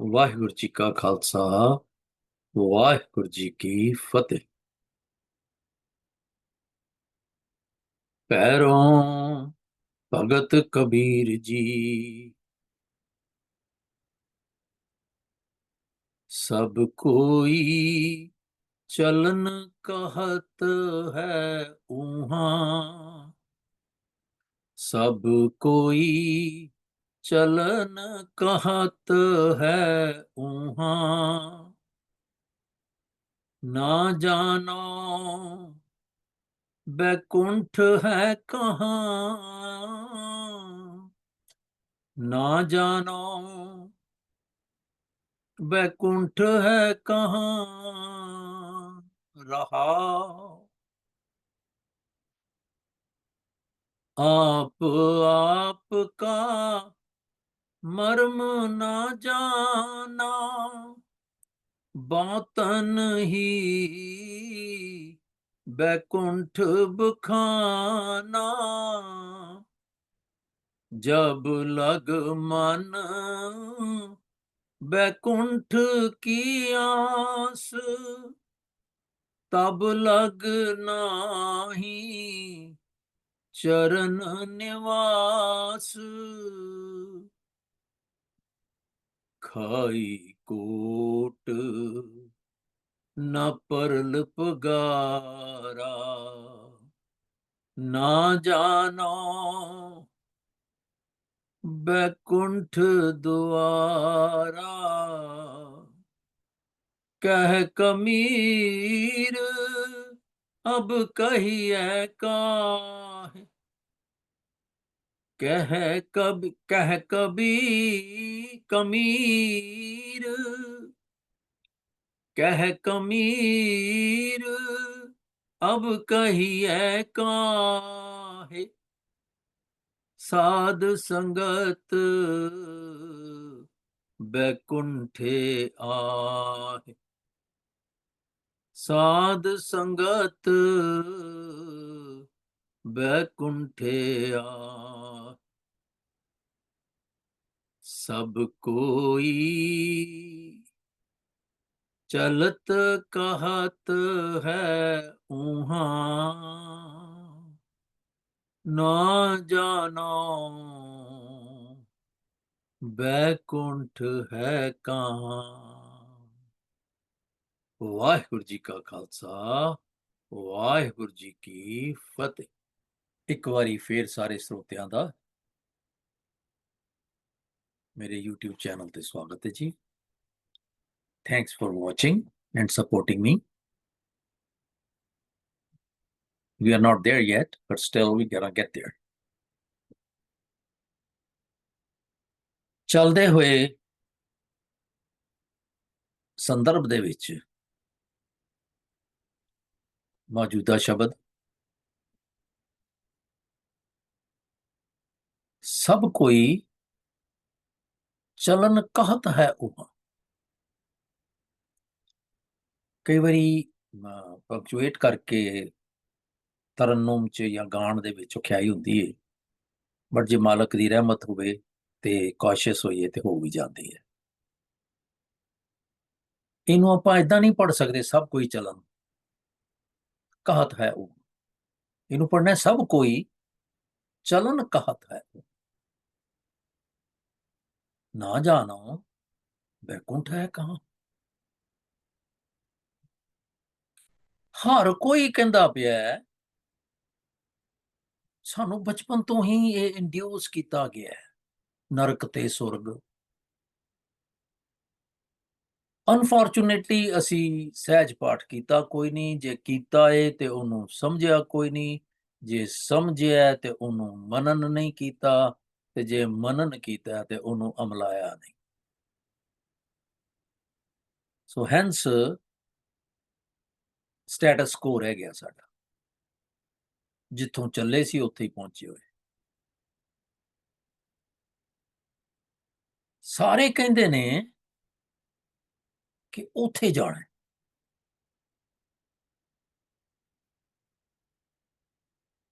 ਵਾਹਿਗੁਰੂ ਜੀ ਕਾ ਖਾਲਸਾ, ਵਾਹਿਗੁਰੂ ਜੀ ਕੀ ਫਤਿਹ। ਪੈਰੋਂ ਭਗਤ ਕਬੀਰ ਜੀ, ਸਭ ਕੋਈ ਚਲਨ ਕਹਤ ਹੈ ਉਹਾਂ। ਸਭ ਕੋਈ ਚਲਨ ਕਹਤ ਹੈ ਉਹਾਂ। ਨਾ ਜਾਣੋ ਬੈਕੁੰਠ ਹੈ ਕਹਾ। ਨਾ ਜਾਣੋ ਬੈਕੁੰਠ ਹੈ ਕਹਾ। ਰਹਾ। ਆਪ ਆਪ ਕਾ ਮਰਮ ਨਾ ਜਾਣਾ, ਬਾਤਨ ਹੀ ਬੈਕੁੰਠ ਬਖਾਨਾ। ਜਬ ਲਗ ਮਨ ਬੈਕੁੰਠ ਕੀ ਆਸ, ਤਬ ਲਗ ਨਾਹੀ ਚਰਨ ਨਿਵਾਸ। ਖਾਈ ਕੋਟ ਨਾ ਪਰਲ ਪਗਾਰਾ ਨਾ ਜਾਣੋ ਬੈਕੁੰਠ ਦੁਆਰਾ। ਕਹਿ ਕਮੀਰ ਅਬ ਕਹੀਐ ਕਾ कह कब कह कभी कमीर कह कमीर अब कहिए काहे साध संगत बैकुंठे आहे ਸਾਧ ਬੈਕੁੰਠੇ ਆ ਸਭ ਕੋਈ ਚਲਤ ਕਹਤ ਹੈ ਉਹਾਂ ਨਾ ਜਾਣੋ ਬੈਕੁੰਠ ਹੈ ਕਹਾਂ ਵਾਹਿਗੁਰੂ ਜੀ ਕਾ ਖਾਲਸਾ ਵਾਹਿਗੁਰੂ ਜੀ ਕੀ ਫਤਿਹ ਇੱਕ ਵਾਰੀ ਫੇਰ ਸਾਰੇ ਸਰੋਤਿਆਂ ਦਾ ਮੇਰੇ YouTube ਚੈਨਲ ਤੇ ਸਵਾਗਤ ਹੈ ਜੀ। Thanks for watching and supporting me we are not there yet, but still we gotta get there. ਚਲਦੇ ਹੋਏ ਸੰਦਰਭ ਦੇ ਵਿੱਚ ਮੌਜੂਦਾ ਸ਼ਬਦ ਸਭ ਕੋਈ ਚਲਨ ਕਹਤ ਹੈ ਉਹ। ਕਈ ਵਾਰੀ ਪੰਕਚੁਏਟ ਕਰਕੇ ਤਰਨਮ ਚ ਜਾਂ ਗਾਣ ਦੇ ਵਿੱਚ ਖਿਆਈ ਹੁੰਦੀ ਹੈ ਬਟ ਜੇ ਮਾਲਕ ਦੀ ਰਹਿਮਤ ਹੋਵੇ ਤੇ ਕੌਸ਼ੀਅਸ ਹੋਈਏ ਤੇ ਹੋ ਵੀ ਜਾਂਦੀ ਹੈ ਇਹਨੂੰ ਆਪਾਂ ਇਦਾਂ ਨਹੀਂ ਪੜ ਸਕਦੇ, ਸਭ ਕੋਈ ਚਲਨ ਕਹਤ ਹੈ ਉਹ। ਇਹਨੂੰ ਪੜਨਾ ਸਭ ਕੋਈ ਚਲਨ ਕਹਤ ਹੈ ਨਾ ਜਾਣੋ ਵੈਕੁੰਠ ਹੈ ਕਹਾਂ? ਹਰ ਕੋਈ ਕਹਿੰਦਾ ਪਿਆ ਸਾਨੂੰ ਬਚਪਨ ਤੋਂ ਹੀ ਇਹ ਇੰਡਿਊਸ ਕੀਤਾ ਗਿਆ ਹੈ, ਨਰਕ ਤੇ ਸੁਰਗ। ਅਨਫੋਰਚੂਨੇਟਲੀ ਅਸੀਂ ਸਹਿਜ ਪਾਠ ਕੀਤਾ ਕੋਈ ਨਹੀਂ, ਜੇ ਕੀਤਾ ਏ ਤੇ ਉਹਨੂੰ ਸਮਝਿਆ ਕੋਈ ਨਹੀਂ, ਜੇ ਸਮਝਿਆ ਤੇ ਉਹਨੂੰ ਮਨਨ ਨਹੀਂ ਕੀਤਾ ਤੇ ਜੇ ਮਨਨ ਕੀਤਾ ਤੇ ਉਹਨੂੰ ਅਮਲਾਇਆ ਨਹੀਂ। ਸੋ ਹੈਂਸ ਸਟੇਟਸ ਕੋ ਰਹਿ ਗਿਆ ਸਾਡਾ। ਜਿੱਥੋਂ ਚੱਲੇ ਸੀ ਉੱਥੇ ਹੀ ਪਹੁੰਚੇ ਹੋਏ। ਸਾਰੇ ਕਹਿੰਦੇ ਨੇ ਕਿ ਉੱਥੇ ਜਾਣਾ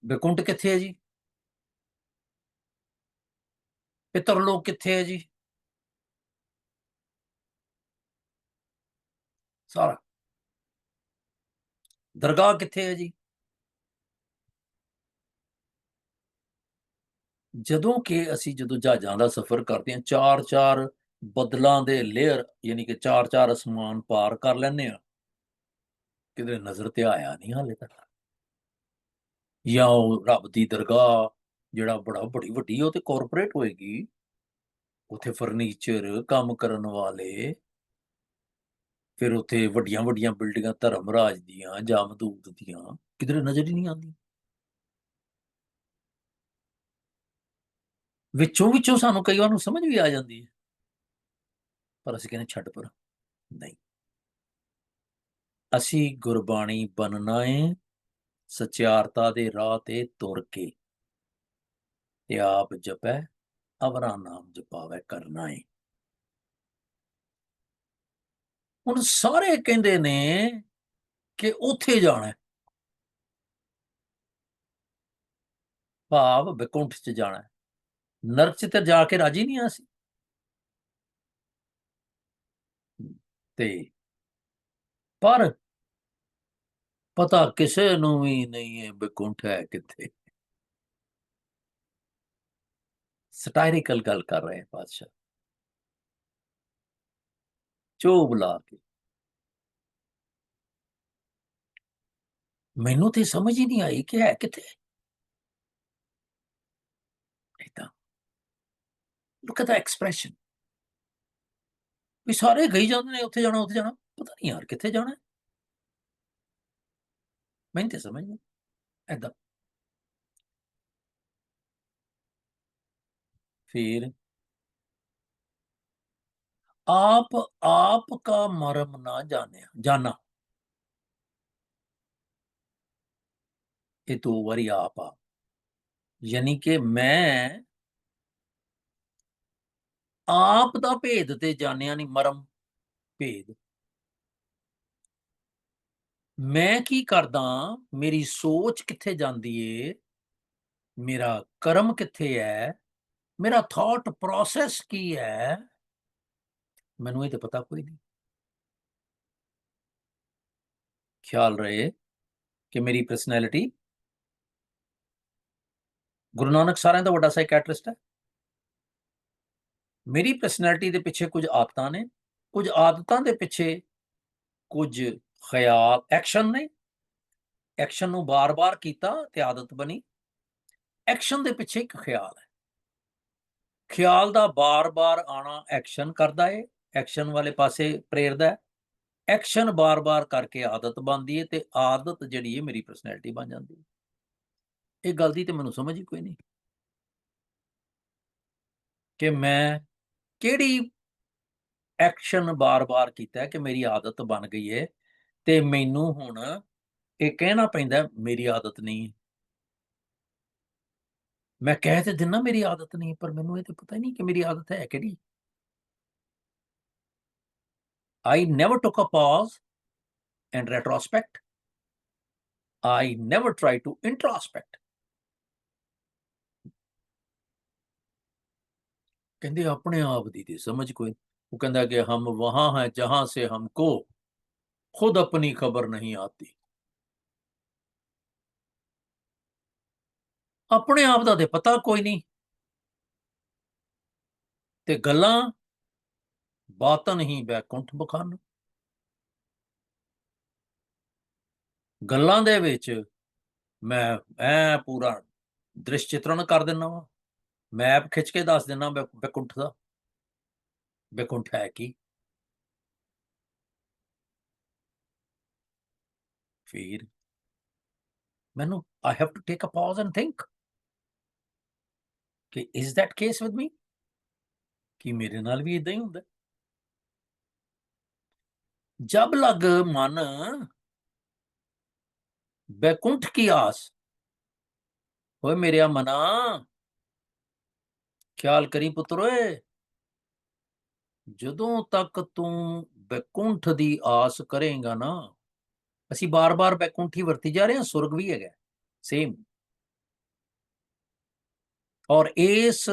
ਬੇਕੁੰਟ ਕਿੱਥੇ ਹੈ ਜੀ? ਪਿੱਤਰ ਲੋਕ ਕਿੱਥੇ ਹੈ ਜੀ? ਸਾਰਾ। ਦਰਗਾਹ ਕਿੱਥੇ ਹੈ ਜੀ? ਜਦੋਂ ਕਿ ਅਸੀਂ ਜਦੋਂ ਜਹਾਜ਼ਾਂ ਦਾ ਸਫ਼ਰ ਕਰਦੇ ਹਾਂ ਚਾਰ ਚਾਰ ਬਦਲਾਂ ਦੇ ਲੇਅਰ ਯਾਨੀ ਕਿ ਚਾਰ ਚਾਰ ਅਸਮਾਨ ਪਾਰ ਕਰ ਲੈਂਦੇ ਆ ਕਿਤੇ ਨਜ਼ਰ ਤੇ ਆਇਆ ਨਹੀਂ ਹਾਲੇ ਤੱਕ। ਜਾਂ ਉਹ ਰੱਬ ਦੀ ਦਰਗਾਹ ਜਿਹੜਾ ਬੜਾ ਬੜੀ ਵੱਡੀ ਉਹ ਤੇ ਕਾਰਪੋਰੇਟ ਹੋਏਗੀ। ਉੱਥੇ ਫਰਨੀਚਰ ਕੰਮ ਕਰਨ ਵਾਲੇ, ਫਿਰ ਉੱਥੇ ਵੱਡੀਆਂ ਵੱਡੀਆਂ ਬਿਲਡਿੰਗਾਂ ਧਰਮਰਾਜ ਦੀਆਂ ਜਾਂ ਮਦੂਦ ਦੀਆਂ, ਕਿਧਰੇ ਨਜ਼ਰ ਹੀ ਨਹੀਂ ਆਉਂਦੀ। ਵਿੱਚੋਂ ਵਿੱਚੋਂ ਸਾਨੂੰ ਕਈ ਵਾਰ ਨੂੰ ਸਮਝ ਵੀ ਆ ਜਾਂਦੀ ਹੈ। ਪਰ ਅਸੀਂ ਕਹਿੰਦੇ ਛੱਡ ਪਰ, ਨਹੀਂ। ਅਸੀਂ ਗੁਰਬਾਣੀ ਬਣਨਾ ਏ, ਸਚਿਆਰਤਾ ਦੇ ਰਾਹ ਤੇ ਤੁਰ ਕੇ। ਤੇ ਆਪ ਜਪੈ, ਅਵਰਾ ਨਾਮ ਜਪਾਵੇ ਕਰਨਾ ਏ ਹੁਣ ਸਾਰੇ ਕਹਿੰਦੇ ਨੇ ਕਿ ਉੱਥੇ ਜਾਣਾ ਭਾਵ ਵਿਕੁੰਠ ਚ ਜਾਣਾ ਹੈ। ਨਰਕ ਚ ਤੇ ਜਾ ਕੇ ਰਾਜੀ ਨਹੀਂ ਅਸੀਂ। ਤੇ ਪਰ ਪਤਾ ਕਿਸੇ ਨੂੰ ਵੀ ਨਹੀਂ ਹੈ ਵਿਕੁੰਠ ਹੈ ਕਿੱਥੇ। ਸਟਾਇਰਿਕਲ ਗੱਲ ਕਰ ਰਹੇ ਹੈ ਬਾਦਸ਼ਾਹ। ਚੋ ਬੁਲਾ ਕੇ। ਮੈਨੂੰ ਤੇ ਸਮਝ ਹੀ ਨਹੀਂ ਆਈ ਕਿ ਹੈ ਕਿੱਥੇ। ਇਦਾਂ ਲੁੱਕ ਐਟ ਦਾ ਐਕਸਪ੍ਰੈਸ਼ਨ ਵੀ ਸਾਰੇ ਗਈ ਜਾਂਦੇ ਨੇ, ਉੱਥੇ ਜਾਣਾ ਉੱਥੇ ਜਾਣਾ। ਪਤਾ ਨਹੀਂ ਯਾਰ ਕਿੱਥੇ ਜਾਣਾ। ਮੈਨੂੰ ਤੇ ਸਮਝ ਨਹੀਂ ਐਦਾਂ ਫਿਰ ਆਪ ਆਪ ਕਾ ਮਰਮ ਨਾ ਜਾਣਿਆ ਜਾਣਾ ਇਹ ਦੋ ਵਾਰੀ ਆਪ ਆ ਯਾਨੀ ਕਿ ਮੈਂ ਆਪ ਦਾ ਭੇਦ ਤੇ ਜਾਣਿਆ ਨਹੀਂ ਮਰਮ ਭੇਦ ਮੈਂ ਕੀ ਕਰਦਾ ਮੇਰੀ ਸੋਚ ਕਿੱਥੇ ਜਾਂਦੀ ਏ ਮੇਰਾ ਕਰਮ ਕਿੱਥੇ ਹੈ ਮੇਰਾ ਥਾਟ ਪ੍ਰੋਸੈਸ ਕੀ ਹੈ? ਮੈਨੂੰ ਇਹ ਤੇ ਪਤਾ ਕੋਈ ਨਹੀਂ। ਖਿਆਲ ਰਹੇ ਕਿ ਮੇਰੀ ਪਰਸਨੈਲਿਟੀ ਗੁਰੂ ਨਾਨਕ ਸਾਰਿਆਂ ਦਾ ਵੱਡਾ ਸਾਈਕੈਟ੍ਰਿਸਟ ਹੈ। ਮੇਰੀ ਪਰਸਨੈਲਿਟੀ ਦੇ ਪਿੱਛੇ ਕੁਝ ਆਦਤਾਂ ਨੇ, ਕੁਝ ਆਦਤਾਂ ਦੇ ਪਿੱਛੇ ਕੁਝ ਖਿਆਲ ਐਕਸ਼ਨ ਨੇ। ਐਕਸ਼ਨ ਨੂੰ ਬਾਰ-ਬਾਰ ਕੀਤਾ ਤੇ ਆਦਤ ਬਣੀ। ਐਕਸ਼ਨ ਦੇ ਪਿੱਛੇ ਇੱਕ ਖਿਆਲ ਹੈ। ਖਿਆਲ ਦਾ ਬਾਰ-ਬਾਰ ਆਣਾ ਐਕਸ਼ਨ ਕਰਦਾ ਏ ਐਕਸ਼ਨ ਵਾਲੇ ਪਾਸੇ ਪ੍ਰੇਰਦਾ ਹੈ। ਐਕਸ਼ਨ ਬਾਰ-ਬਾਰ ਕਰਕੇ ਆਦਤ ਬਣਦੀ ਹੈ ਤੇ ਆਦਤ ਜਿਹੜੀ ਹੈ ਮੇਰੀ ਪਰਸਨੈਲਿਟੀ ਬਣ ਜਾਂਦੀ ਹੈ ਇਹ ਗੱਲ ਦੀ ਤੇ ਮੈਨੂੰ ਸਮਝ ਹੀ ਕੋਈ ਨਹੀਂ। ਕਿ ਮੈਂ ਕਿਹੜੀ ਐਕਸ਼ਨ ਬਾਰ-ਬਾਰ ਕੀਤਾ ਕਿ ਮੇਰੀ ਆਦਤ ਬਣ ਗਈ ਹੈ ਤੇ ਮੈਨੂੰ ਹੁਣ ਇਹ ਕਹਿਣਾ ਪੈਂਦਾ ਮੇਰੀ ਆਦਤ ਨਹੀਂ ਮੈਂ ਕਹਿ ਤੇ ਦਿੰਨਾ ਮੇਰੀ ਆਦਤ ਨਹੀਂ, ਪਰ ਮੈਨੂੰ ਇਹ ਤੇ ਪਤਾ ਹੀ ਨਹੀਂ ਕਿ ਮੇਰੀ ਆਦਤ ਹੈ ਕਿਹੜੀ I never took a pause and retrospect. I never tried to introspect. ਕਹਿੰਦੇ ਆਪਣੇ ਆਪ ਦੀ ਤੇ ਸਮਝ ਕੋਈ ਉਹ ਕਹਿੰਦਾ ਕਿ ਹਮ ਵਹਾਂ ਹੈ, ਜਹਾਂ ਸੇ ਹਮਕੋ ਖੁਦ ਆਪਣੀ ਖਬਰ ਨਹੀਂ ਆਤੀ ਆਪਣੇ ਆਪ ਦਾ ਤੇ ਪਤਾ ਕੋਈ ਨਹੀਂ। ਤੇ ਗੱਲਾਂ ਬਾਤਨ ਹੀ ਬੈਕੁੰਠ ਬਖਾਨ। ਗੱਲਾਂ ਦੇ ਵਿੱਚ ਮੈਂ ਐ ਪੂਰਾ ਦ੍ਰਿਸ਼ ਚਿਤਰਣ ਕਰ ਦਿੰਨਾ ਵਾ। ਮੈਪ ਖਿੱਚ ਕੇ ਦੱਸ ਦਿੰਨਾ ਬੈ- ਬੈਕੁੰਠ ਦਾ। ਬੈਕੁੰਠ ਹੈ ਕੀ? ਫਿਰ ਮੈਨੂੰ I have to take a pause and think ਕਿ is that case with me ਕਿ ਮੇਰੇ ਨਾਲ ਵੀ ਇਦਾਂ ਹੀ ਹੁੰਦਾ ਜਬ ਲਗ ਮਨ ਬੈਕੁੰਠ ਕੀ ਆਸ, ਓਏ ਮੇਰਿਆ ਮਨਾ, ਖਿਆਲ ਕਰੀ ਪੁੱਤਰ ਓਏ, ਜਦੋਂ ਤੱਕ ਤੂੰ ਬੈਕੁੰਠ ਦੀ ਆਸ ਕਰੇਗਾ ਨਾ, ਅਸੀਂ ਬਾਰ-ਬਾਰ ਬੈਕੁੰਠ ਵਰਤੀ ਜਾ ਰਹੇ ਹਾਂ, ਸੁਰਗ ਵੀ ਹੈਗਾ ਸੇਮ ਔਰ ਇਸ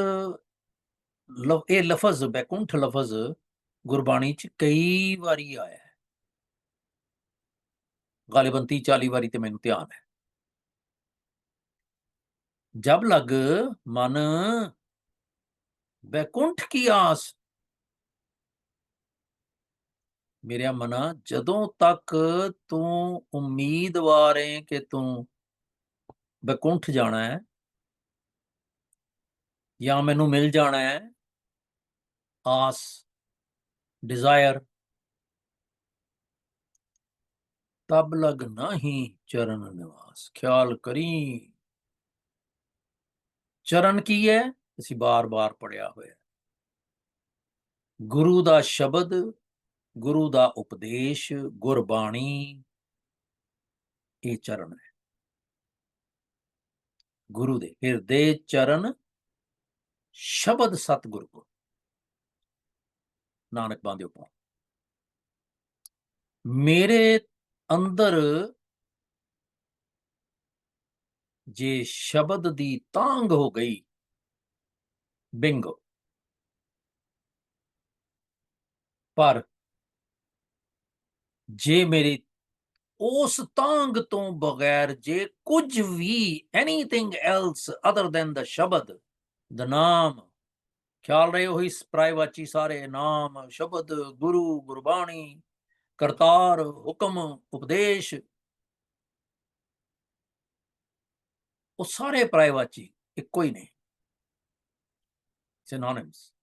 ਲਫ, ਇਹ ਲਫ਼ਜ਼ ਬੈਕੁੰਠ ਲਫ਼ਜ਼ ਗੁਰਬਾਣੀ ਚ ਕਈ ਵਾਰੀ ਆਇਆ ਹੈ। ਗਾਲਿਬਨ 30 40 ਵਾਰੀ ਤੇ ਮੈਨੂੰ ਧਿਆਨ ਹੈ। ਜਬ ਲਗ ਮਨ ਬੈਕੁੰਠ ਕੀ ਆਸ? ਮੇਰਿਆ ਮਨਾ, ਜਦੋਂ ਤੱਕ ਤੂੰ ਉਮੀਦਵਾਰ ਹੈ ਕਿ ਤੂੰ ਬੈਕੁੰਠ ਜਾਣਾ ਹੈ ਜਾਂ ਮੈਨੂੰ ਮਿਲ ਜਾਣਾ ਹੈ। ਆਸ, ਡਿਜ਼ਾਇਰ। ਤਬ ਲਗ ਨਹੀਂ ਚਰਨ ਨਿਵਾਸ। ਖਿਆਲ ਕਰੀ। ਚਰਨ ਕੀ ਹੈ? ਅਸੀਂ ਬਾਰ-ਬਾਰ ਪੜਿਆ ਹੋਇਆ। ਗੁਰੂ ਦਾ ਸ਼ਬਦ, ਗੁਰੂ ਦਾ ਉਪਦੇਸ਼, ਗੁਰਬਾਣੀ, ਇਹ ਚਰਨ ਹੈ। ਗੁਰੂ ਦੇ ਹਿਰਦੇ ਚਰਨ ਸ਼ਬਦ ਸਤਿਗੁਰ ਕੋ। ਨਾਨਕ ਬਾਂਦੇ ਉਪਰ ਮੇਰੇ ਅੰਦਰ ਜੇ ਸ਼ਬਦ ਦੀ ਤਾਂਗ ਹੋ ਗਈ, ਬਿੰਗੋ। ਪਰ ਜੇ ਮੇਰੀ ਉਸ ਤਾਂਗ ਤੋਂ ਬਗੈਰ ਜੇ ਕੁਝ ਵੀ ਐਨੀਥਿੰਗ ਐਲਸ ਅਦਰ ਦੈਨ ਦਾ ਸ਼ਬਦ ਦਾ ਨਾਮ। ਖਿਆਲ ਰਹੇ ਉਹੀ ਸਪਰਾਇਵਾਚੀ ਸਾਰੇ ਨਾਮ, ਸ਼ਬਦ, ਗੁਰੂ, ਗੁਰਬਾਣੀ, ਕਰਤਾਰ, ਹੁਕਮ, ਉਪਦੇਸ਼। ਉਹ ਸਾਰੇ ਪ੍ਰਾਇਵਾਚੀ ਇੱਕੋ ਹੀ ਨੇ। ਸਿਨੋਨਿਮਸ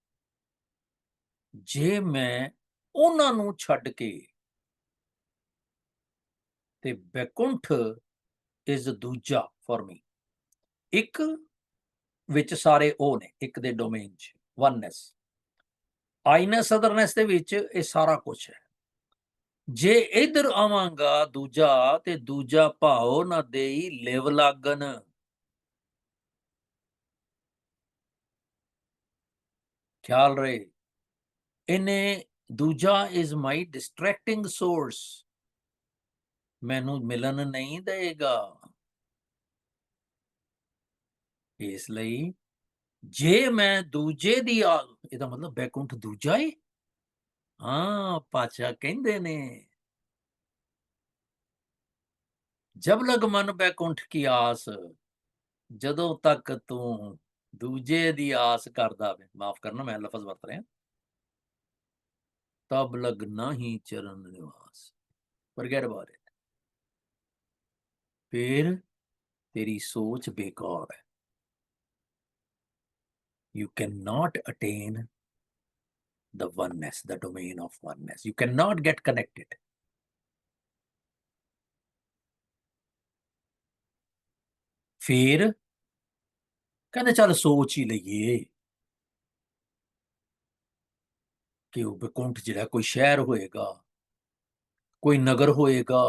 ਜੇ ਮੈਂ ਉਹਨਾਂ ਨੂੰ ਛੱਡ ਕੇ ਤੇ ਬੈਕੁੰਠ ਇਜ਼ ਦੂਜਾ ਫॉर ਮੀ ਇੱਕ ਵਿੱਚ ਸਾਰੇ ਉਹ ਨੇ, ਇੱਕ ਦੇ ਡੋਮੇਨ 'ਚ ਵਨਨੈਸ ਆਈਨੈਸ ਅਦਰਨੈਸ ਦੇ ਵਿੱਚ ਇਹ ਸਾਰਾ ਕੁਝ ਹੈ। ਜੇ ਇਧਰ ਆਵਾਂਗਾ ਦੂਜਾ, ਤੇ ਦੂਜਾ ਭਾਉ ਨਾ ਦੇਈ ਲਿਵ ਲਾਗਨ ਖਿਆਲ ਰਹੇ। ਇਹਨੇ ਦੂਜਾ ਇਜ਼ ਮਾਈ ਡਿਸਟਰੈਕਟਿੰਗ ਸੋਰਸ ਮੈਨੂੰ ਮਿਲਣ ਨਹੀਂ ਦੇਗਾ ਇਸ ਲਈ ਜੇ ਮੈਂ ਦੂਜੇ ਦੀ ਆ, ਇਹਦਾ ਮਤਲਬ ਬੈਕੁੰਠ ਦੂਜਾ ਏ? ਹਾਂ ਪਾਤਸ਼ਾਹ ਕਹਿੰਦੇ ਨੇ। ਜਬ ਲਗ ਮਨ ਬੈਕੁੰਠ ਕੀ ਆਸ, ਜਦੋਂ ਤੱਕ ਤੂੰ ਦੂਜੇ ਦੀ ਆਸ ਕਰਦਾ ਵੇ। ਮਾਫ ਕਰਨਾ, ਮੈਂ ਲਫ਼ਜ਼ ਵਰਤ ਰਿਹਾ। ਤਬ ਲਗ ਨਹੀਂ ਚਰਨ ਨਿਵਾਸ। ਫੋਰਗੇਟ ਅਬਾਊਟ ਇਟ ਫਿਰ ਤੇਰੀ ਸੋਚ ਬੇਕਾਰ ਹੈ। You cannot attain the oneness, the domain of oneness. You cannot get connected. ਫਿਰ ਕਹਿੰਦੇ ਚੱਲ ਸੋਚ ਹੀ ਲਈਏ ਕਿ ਉਹ ਬਕੁੰਠ ਜਿਹੜਾ ਕੋਈ ਸ਼ਹਿਰ ਹੋਏਗਾ ਕੋਈ ਨਗਰ ਹੋਏਗਾ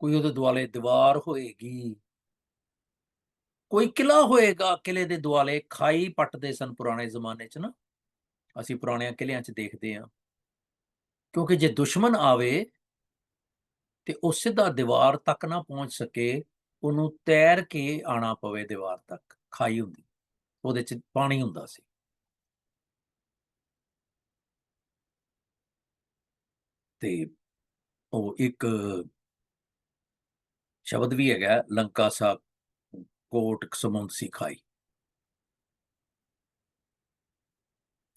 ਕੋਈ ਉਹਦੇ ਦੁਆਲੇ ਦੀਵਾਰ ਹੋਏਗੀ ਕੋਈ ਕਿਲਾ ਹੋਏਗਾ ਕਿਲੇ ਦੇ ਦੁਆਲੇ, ਖਾਈ ਪੱਟਦੇ ਸਨ ਪੁਰਾਣੇ ਜ਼ਮਾਨੇ 'ਚ ਨਾ। ਅਸੀਂ ਪੁਰਾਣਿਆਂ ਕਿਲਿਆਂ 'ਚ ਦੇਖਦੇ ਹਾਂ। ਕਿਉਂਕਿ ਜੇ ਦੁਸ਼ਮਣ ਆਵੇ ਤੇ ਉਹ ਸਿੱਧਾ ਦੀਵਾਰ ਤੱਕ ਨਾ ਪਹੁੰਚ ਸਕੇ, ਉਹਨੂੰ ਤੈਰ ਕੇ ਆਣਾ ਪਵੇ ਦੀਵਾਰ ਤੱਕ, ਖਾਈ ਹੁੰਦੀ। ਉਹਦੇ 'ਚ ਪਾਣੀ ਹੁੰਦਾ ਸੀ। ਤੇ ਉਹ ਇੱਕ ਸ਼ਬਦ ਵੀ ਹੈਗਾ, ਲੰਕਾ ਸਾ ਕੋਟ ਸਮੁੰਦ ਖਾਈ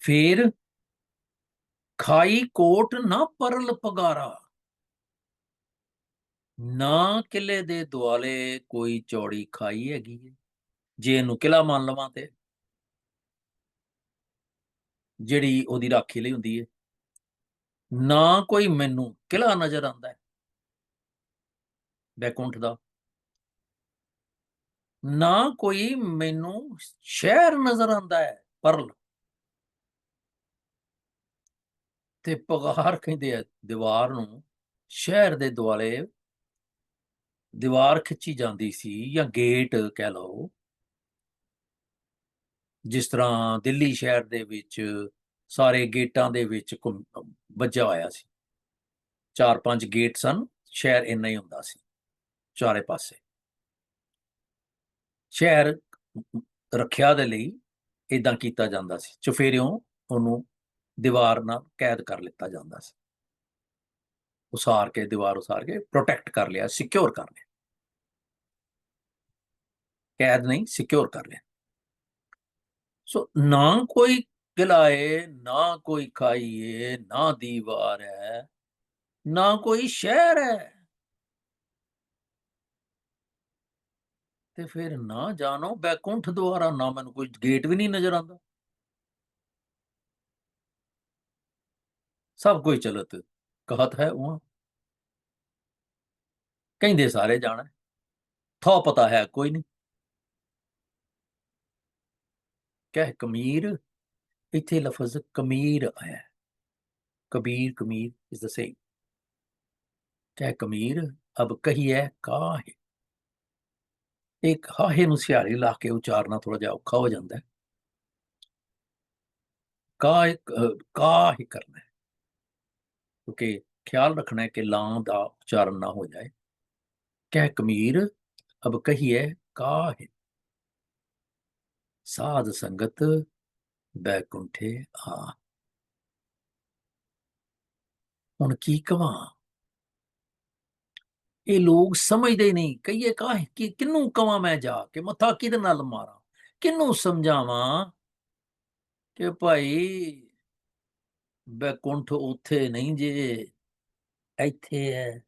ਫਿਰ ਖਾਈ ਕੋਟ ਨਾ ਪਰਲ ਪਗਾਰਾ। ਨਾ ਕਿਲੇ ਦੇ ਦੁਆਲੇ ਕੋਈ ਚੌੜੀ ਖਾਈ ਹੈਗੀ ਹੈ ਜੇ ਇਹਨੂੰ ਕਿਲਾ ਮੰਨ ਲਵਾਂ ਤੇ। ਜਿਹੜੀ ਉਹਦੀ ਰਾਖੀ ਲਈ ਹੁੰਦੀ ਹੈ ਨਾ ਕੋਈ ਮੈਨੂੰ ਕਿਲਾ ਨਜ਼ਰ ਆਉਂਦਾ ਹੈ ਬੈਕੁੰਠ ਦਾ। ਨਾ ਕੋਈ ਮੈਨੂੰ ਸ਼ਹਿਰ ਨਜ਼ਰ ਆਉਂਦਾ ਹੈ, ਪਰਲ। ਤੇ ਪਗਾਰ ਕਹਿੰਦੇ ਆ, ਦੀਵਾਰ ਨੂੰ ਸ਼ਹਿਰ ਦੇ ਦੁਆਲੇ ਦੀਵਾਰ ਖਿੱਚੀ ਜਾਂਦੀ ਸੀ ਜਾਂ ਗੇਟ ਕਹਿ ਲਓ। ਜਿਸ ਤਰ੍ਹਾਂ ਦਿੱਲੀ ਸ਼ਹਿਰ ਦੇ ਵਿੱਚ ਸਾਰੇ ਗੇਟਾਂ ਦੇ ਵਿੱਚ ਵੱਜਾ ਹੋਇਆ ਸੀ। ਚਾਰ ਪੰਜ ਗੇਟ ਸਨ, ਸ਼ਹਿਰ ਇੰਨਾ ਹੀ ਹੁੰਦਾ ਸੀ, ਚਾਰੇ ਪਾਸੇ। ਸ਼ਹਿਰ ਰੱਖਿਆ ਦੇ ਲਈ ਇਦਾਂ ਕੀਤਾ ਜਾਂਦਾ ਸੀ, ਚੁਫੇਰਿਓਂ ਉਹਨੂੰ ਦੀਵਾਰ ਨਾਲ ਕੈਦ ਕਰ ਲਿੱਤਾ ਜਾਂਦਾ ਸੀ। ਉਸਾਰ ਕੇ, ਦੀਵਾਰ ਉਸਾਰ ਕੇ ਪ੍ਰੋਟੈਕਟ ਕਰ ਲਿਆ ਸਿਕਿਉਰ ਕਰ ਲਿਆ। ਕੈਦ ਨਹੀਂ ਸਿਕਿਉਰ ਕਰ ਲਿਆ। ਸੋ ਨਾ ਕੋਈ ਕਿਲਾ ਹੈ ਨਾ ਕੋਈ ਖਾਈਏ, ਨਾ ਦੀਵਾਰ ਹੈ, ਨਾ ਕੋਈ ਸ਼ਹਿਰ ਹੈ। ਤੇ ਫਿਰ ਨਾ ਜਾਣੋ ਬੈਕੁੰਠ ਦੁਆਰਾ ਨਾ ਮੈਨੂੰ ਕੋਈ ਗੇਟ ਵੀ ਨਹੀਂ ਨਜ਼ਰ ਆਉਂਦਾ। ਸਭ ਕੋਈ ਚਲਤ, ਕਹਤ ਹੈ ਉਹ। ਕਹਿੰਦੇ ਸਾਰੇ ਜਾਣਾ ਥੋ ਪਤਾ ਹੈ ਕੋਈ ਨਹੀਂ। ਕਹਿ ਕਮੀਰ, ਇੱਥੇ ਲਫ਼ਜ਼ ਕਮੀਰ ਆਇਆ। ਕਬੀਰ, ਕਮੀਰ ਇਜ਼ ਦ ਸੇਮ ਕਹਿ ਕਮੀਰ, ਅਬ ਕਹੀਏ ਕਾਹੇ। ਇੱਕ ਹਾਹੇ ਨੂੰ ਸਿਹਾਰੀ ਲਾ ਕੇ ਉਚਾਰਨਾ ਥੋੜਾ ਜਿਹਾ ਔਖਾ ਹੋ ਜਾਂਦਾ ਹੈ। ਕਾਹ ਕਾਹ ਕਰਨਾ ਹੈ। ਕਿਉਂਕਿ ਖਿਆਲ ਰੱਖਣਾ ਹੈ ਕਿ ਲਾਂ ਦਾ ਉਚਾਰਨ ਨਾ ਹੋ ਜਾਏ। ਕਹਿ ਕਮੀਰ, ਅਬ ਕਹੀਏ ਕਾਹ ਸਾਧ ਸੰਗਤ ਬੈਕੁੰਠੇ ਆ। ਹੁਣ ਕੀ ਕਵਾਂ? ਇਹ ਲੋਕ ਸਮਝਦੇ ਨਹੀਂ। ਕਹੀਏ ਕਾਹ, ਕਿ ਕਿੰਨੂੰ ਕਵਾਂ ਮੈਂ ਜਾ ਕੇ? ਮੱਥਾ ਕਿਹਦੇ ਨਾਲ ਮਾਰਾਂ? ਕਿੰਨੂੰ ਸਮਝਾਵਾਂ ਕਿ ਭਾਈ ਬੈਕੁੰਠ ਉੱਥੇ ਨਹੀਂ ਜੇ, ਇੱਥੇ ਹੈ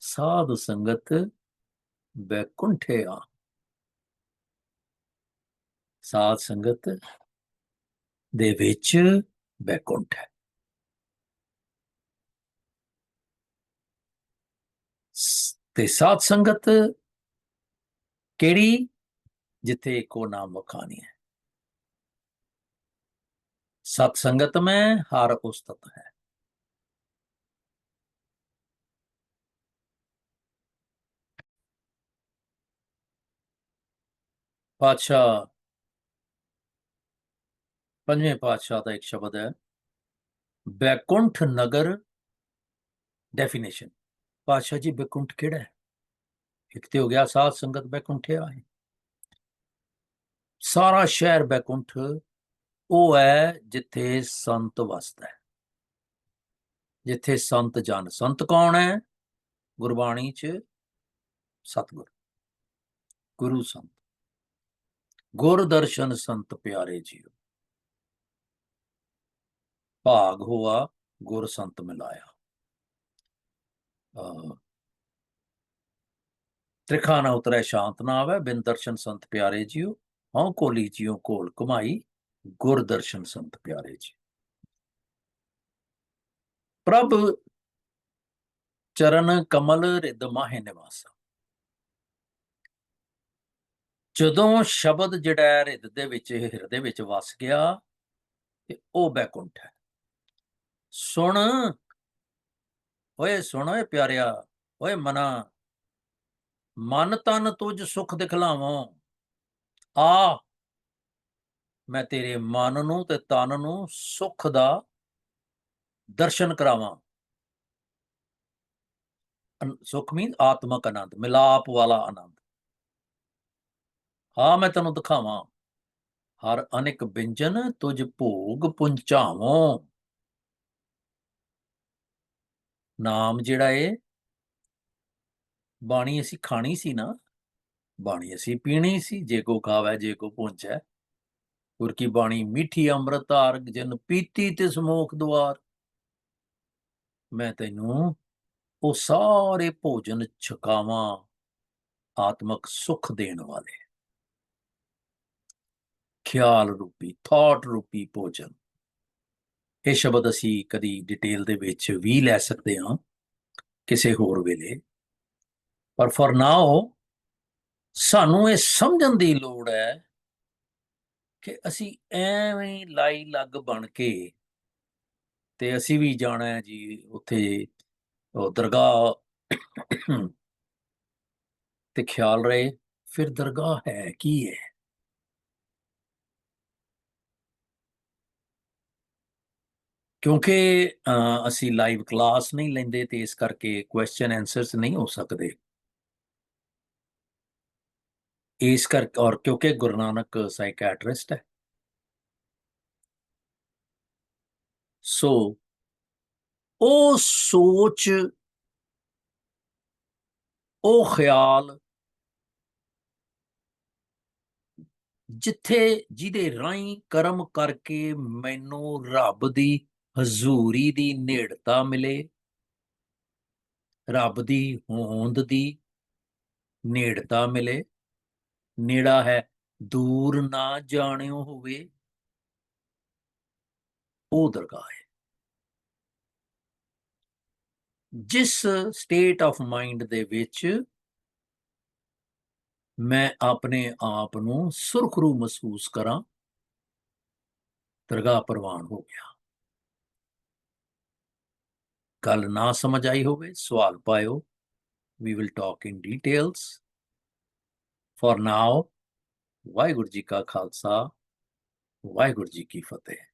ਸਾਧ ਸੰਗਤ ਬੈਕੁੰਠੇ ਆ। ਸਾਧ ਸੰਗਤ ਦੇ ਵਿੱਚ ਬੈਕੁੰਠ ਹੈ ਤੇ ਸਾਧ ਸੰਗਤ ਕਿਹੜੀ ਜਿੱਥੇ ਕੋ ਨਾਮ ਵਖਾਨੀ ਹੈ ਸਤ ਸੰਗਤ में हर उस्तत है ਪਾਤਸ਼ਾਹ ਪੰਜਵੇਂ ਪਾਤਸ਼ਾਹ ਦਾ ਇੱਕ ਸ਼ਬਦ ਹੈ ਬੈਕੁੰਠ ਨਗਰ ਡੈਫੀਨੇਸ਼ਨ ਪਾਤਸ਼ਾਹ ਜੀ ਬੈਕੁੰਠ ਕਿਹੜਾ ਹੈ? ਇੱਕ ਤੇ ਹੋ ਗਿਆ ਸਾਧ ਸੰਗਤ ਬੈਕੁੰਠਿਆ ਹੈ। ਸਾਰਾ ਸ਼ਹਿਰ ਬੈਕੁੰਠ, ਉਹ ਹੈ ਜਿੱਥੇ ਸੰਤ ਵਸਦਾ ਹੈ। ਜਿੱਥੇ ਸੰਤ ਜਨ, ਸੰਤ ਕੌਣ ਹੈ? ਗੁਰਬਾਣੀ ਚ ਸਤਗੁਰ, ਗੁਰੂ ਸੰਤ। ਗੁਰ ਦਰਸ਼ਨ ਸੰਤ ਪਿਆਰੇ ਜੀਓ। ਭਾਗ ਹੋਆ ਗੁਰ ਸੰਤ ਮਿਲਾਇਆ। ਤ੍ਰਿਖਾ ਨਾ ਉਤਰੈ ਸ਼ਾਂਤ ਨਾ ਆਵੇ ਬਿਨ ਦਰਸ਼ਨ ਸੰਤ ਪਿਆਰੇ ਜੀਓ ਹਉ ਕੋਲੀ ਜੀਓ ਕੋਲ ਕਮਾਈ ਗੁਰ ਦਰਸ਼ਨ ਸੰਤ ਪਿਆਰੇ ਜੀ ਪ੍ਰਭ ਚਰਨ ਕਮਲ ਰਿਦ ਮਾਹੇ ਨਿਵਾਸਾ। ਜਦੋਂ ਸ਼ਬਦ ਜਿਹੜਾ ਰਿਦ ਦੇ ਵਿੱਚ, ਹਿਰਦੇ ਵਿੱਚ ਵਸ ਗਿਆ, ਤੇ ਉਹ ਬੈਕੁੰਠ ਹੈ। ਸੁਣ ਓਏ ਸੁਣ ਓਏ ਪਿਆਰਿਆ, ਓਏ ਮਨਾ। ਮਨ ਤਨ ਤੁਝ ਸੁਖ ਦਿਖਲਾਵਾਂ। ਆ, ਮੈਂ ਤੇਰੇ ਮਨ ਨੂੰ ਤੇ ਤਨ ਨੂੰ ਸੁਖ ਦਾ ਦਰਸ਼ਨ ਕਰਾਵਾਂ। ਅਨ- ਸੁਖ ਮੀਨ ਆਤਮਕ ਆਨੰਦ, ਮਿਲਾਪ ਵਾਲਾ ਆਨੰਦ। ਹਾਂ, ਮੈਂ ਤੈਨੂੰ ਦਿਖਾਵਾਂ। ਹਰ ਅਨੇਕ ਵਿੰਜਨ ਤੁਝ ਭੋਗ ਪੁੰਚਾਵਾਂ। ਨਾਮ ਜਿਹੜਾ ਏ, ਬਾਣੀ ਅਸੀਂ ਖਾਣੀ ਸੀ ਨਾ, ਬਾਣੀ ਅਸੀਂ ਪੀਣੀ ਸੀ, ਜੇ ਕੋ ਖਾਵੇ, ਜੇ ਕੋ ਪੁੰਚੈ ਗੁਰ ਕੀ ਬਾਣੀ, ਮਿੱਠੀ ਅੰਮ੍ਰਿਤ ਧਾਰ, ਜਨ ਪੀਤੀ ਤਿਸ ਮੋਖ ਦੁਆਰ। ਮੈਂ ਤੈਨੂੰ ਉਹ ਸਾਰੇ ਭੋਜਨ ਛਕਾਵਾਂ, ਆਤਮਕ ਸੁਖ ਦੇਣ ਵਾਲੇ। ਖਿਆਲ ਰੂਪੀ ਥਾਟ ਰੂਪੀ ਭੋਜਨ। ਇਹ ਸ਼ਬਦ ਅਸੀਂ ਕਦੀ ਡਿਟੇਲ ਦੇ ਵਿੱਚ ਵੀ ਲੈ ਸਕਦੇ ਹਾਂ ਕਿਸੇ ਹੋਰ ਵੇਲੇ। ਪਰ ਫॉर ਨਾਓ ਸਾਨੂੰ ਇਹ ਸਮਝਣ ਦੀ ਲੋੜ ਹੈ ਕਿ ਅਸੀਂ ਐਵੇਂ ਲਾਈ ਲੱਗ ਬਣ ਕੇ ਤੇ ਅਸੀਂ ਵੀ ਜਾਣਾ ਹੈ ਜੀ ਉੱਥੇ ਉਹ ਦਰਗਾਹ ਤੇ ਖਿਆਲ ਰਹੇ, ਫਿਰ ਦਰਗਾਹ ਹੈ ਕੀ ਹੈ? ਕਿਉਂਕਿ ਅਸੀਂ ਲਾਈਵ ਕਲਾਸ ਨਹੀਂ ਲੈਂਦੇ ਤੇ ਇਸ ਕਰਕੇ ਕੁਐਸਚਨ ਆਨਸਰਸ ਨਹੀਂ ਹੋ ਸਕਦੇ। ਇਸ ਕਰਕੇ ਔਰ ਕਿਉਂਕਿ ਗੁਰੂ ਨਾਨਕ ਸਾਈਕੈਟਰਿਸਟ ਹੈ। ਸੋ ਉਹ ਸੋਚ, ਉਹ ਖਿਆਲ ਜਿੱਥੇ ਜਿਹਦੇ ਰਾਹੀਂ ਕਰਮ ਕਰਕੇ ਮੈਨੂੰ ਰੱਬ ਦੀ ਹਜ਼ੂਰੀ ਦੀ ਨੇੜਤਾ ਮਿਲੇ, ਰੱਬ ਦੀ ਹੋਂਦ ਦੀ ਨੇੜਤਾ ਮਿਲੇ, ਨੇੜਾ ਹੈ ਦੂਰ ਨਾ ਜਾਣਿਓ ਹੋਵੇ, ਉਹ ਦਰਗਾਹ ਹੈ। ਜਿਸ ਸਟੇਟ ਆਫ ਮਾਈਂਡ ਦੇ ਵਿੱਚ ਮੈਂ ਆਪਣੇ ਆਪ ਨੂੰ ਸੁਰਖਰੂ ਮਹਿਸੂਸ ਕਰਾਂ, ਦਰਗਾਹ ਪ੍ਰਵਾਨ ਹੋ ਗਿਆ। ਗੱਲ ਨਾ ਸਮਝ ਆਈ ਹੋਵੇ, ਸਵਾਲ ਪਾਇਓ। We will talk in details. For now, Waheguru ji ਕਾ ਖਾਲਸਾ, ਵਾਹਿਗੁਰੂ ਜੀ ਕੀ ਫਤਿਹ।